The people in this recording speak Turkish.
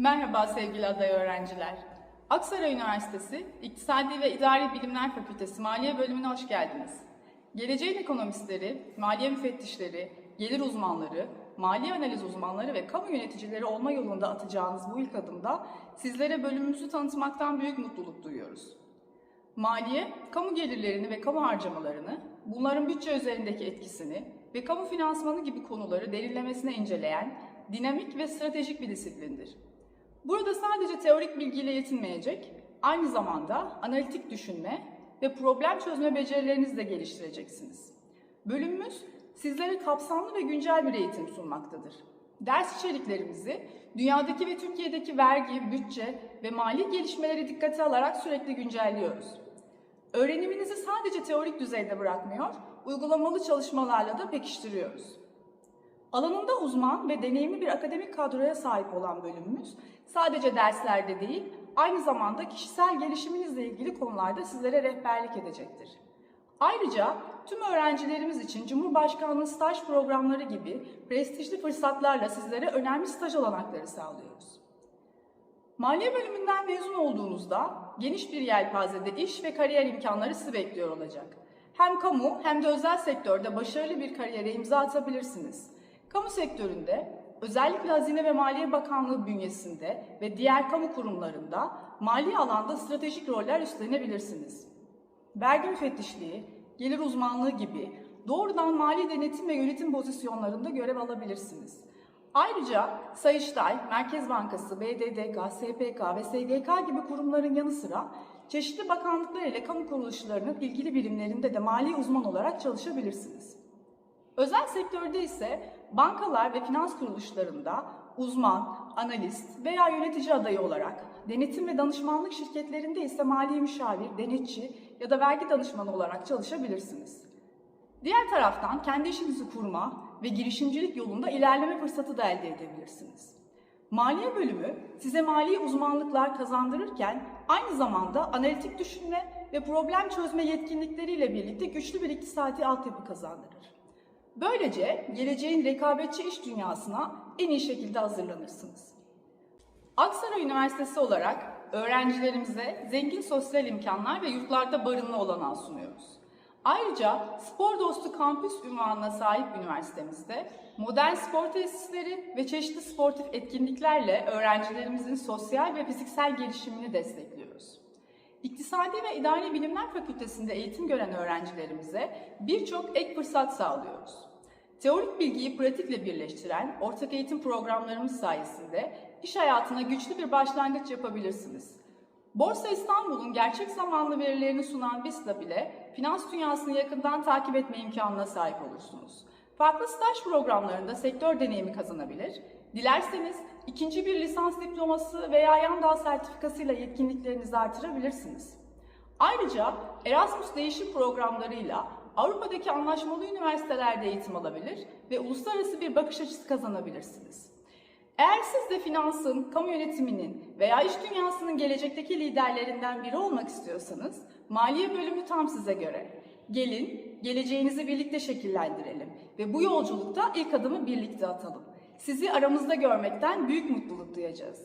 Merhaba sevgili aday öğrenciler. Aksaray Üniversitesi İktisadi ve İdari Bilimler Fakültesi Maliye Bölümüne hoş geldiniz. Geleceğin ekonomistleri, maliye müfettişleri, gelir uzmanları, mali analiz uzmanları ve kamu yöneticileri olma yolunda atacağınız bu ilk adımda sizlere bölümümüzü tanıtmaktan büyük mutluluk duyuyoruz. Maliye, kamu gelirlerini ve kamu harcamalarını, bunların bütçe üzerindeki etkisini ve kamu finansmanı gibi konuları derinlemesine inceleyen dinamik ve stratejik bir disiplindir. Burada sadece teorik bilgiyle yetinmeyecek, aynı zamanda analitik düşünme ve problem çözme becerilerinizi de geliştireceksiniz. Bölümümüz sizlere kapsamlı ve güncel bir eğitim sunmaktadır. Ders içeriklerimizi dünyadaki ve Türkiye'deki vergi, bütçe ve mali gelişmeleri dikkate alarak sürekli güncelliyoruz. Öğreniminizi sadece teorik düzeyde bırakmıyor, uygulamalı çalışmalarla da pekiştiriyoruz. Alanında uzman ve deneyimli bir akademik kadroya sahip olan bölümümüz sadece derslerde değil, aynı zamanda kişisel gelişiminizle ilgili konularda sizlere rehberlik edecektir. Ayrıca tüm öğrencilerimiz için Cumhurbaşkanlığı staj programları gibi prestijli fırsatlarla sizlere önemli staj olanakları sağlıyoruz. Maliye bölümünden mezun olduğunuzda geniş bir yelpazede iş ve kariyer imkanları sizi bekliyor olacak. Hem kamu hem de özel sektörde başarılı bir kariyere imza atabilirsiniz. Kamu sektöründe özellikle Hazine ve Maliye Bakanlığı bünyesinde ve diğer kamu kurumlarında mali alanda stratejik roller üstlenebilirsiniz. Vergi müfettişliği, gelir uzmanlığı gibi doğrudan mali denetim ve yönetim pozisyonlarında görev alabilirsiniz. Ayrıca Sayıştay, Merkez Bankası, BDDK, SPK ve SGK gibi kurumların yanı sıra çeşitli bakanlıklar ile kamu kuruluşlarının ilgili birimlerinde de mali uzman olarak çalışabilirsiniz. Özel sektörde ise bankalar ve finans kuruluşlarında uzman, analist veya yönetici adayı olarak, denetim ve danışmanlık şirketlerinde ise mali müşavir, denetçi ya da vergi danışmanı olarak çalışabilirsiniz. Diğer taraftan kendi işinizi kurma ve girişimcilik yolunda ilerleme fırsatı da elde edebilirsiniz. Maliye bölümü size mali uzmanlıklar kazandırırken aynı zamanda analitik düşünme ve problem çözme yetkinlikleriyle birlikte güçlü bir iktisadi altyapı kazandırır. Böylece geleceğin rekabetçi iş dünyasına en iyi şekilde hazırlanırsınız. Aksaray Üniversitesi olarak öğrencilerimize zengin sosyal imkanlar ve yurtlarda barınma olanağı sunuyoruz. Ayrıca spor dostu kampüs ünvanına sahip üniversitemizde modern spor tesisleri ve çeşitli sportif etkinliklerle öğrencilerimizin sosyal ve fiziksel gelişimini destekliyoruz. İktisadi ve İdari Bilimler Fakültesinde eğitim gören öğrencilerimize birçok ek fırsat sağlıyoruz. Teorik bilgiyi pratikle birleştiren ortak eğitim programlarımız sayesinde iş hayatına güçlü bir başlangıç yapabilirsiniz. Borsa İstanbul'un gerçek zamanlı verilerini sunan BIST'a bile finans dünyasını yakından takip etme imkanına sahip olursunuz. Farklı staj programlarında sektör deneyimi kazanabilir, dilerseniz ikinci bir lisans diploması veya yan dal sertifikasıyla yetkinliklerinizi artırabilirsiniz. Ayrıca Erasmus değişim programlarıyla Avrupa'daki anlaşmalı üniversitelerde eğitim alabilir ve uluslararası bir bakış açısı kazanabilirsiniz. Eğer siz de finansın, kamu yönetiminin veya iş dünyasının gelecekteki liderlerinden biri olmak istiyorsanız, maliye bölümü tam size göre. Gelin, geleceğinizi birlikte şekillendirelim ve bu yolculukta ilk adımı birlikte atalım. Sizi aramızda görmekten büyük mutluluk duyacağız.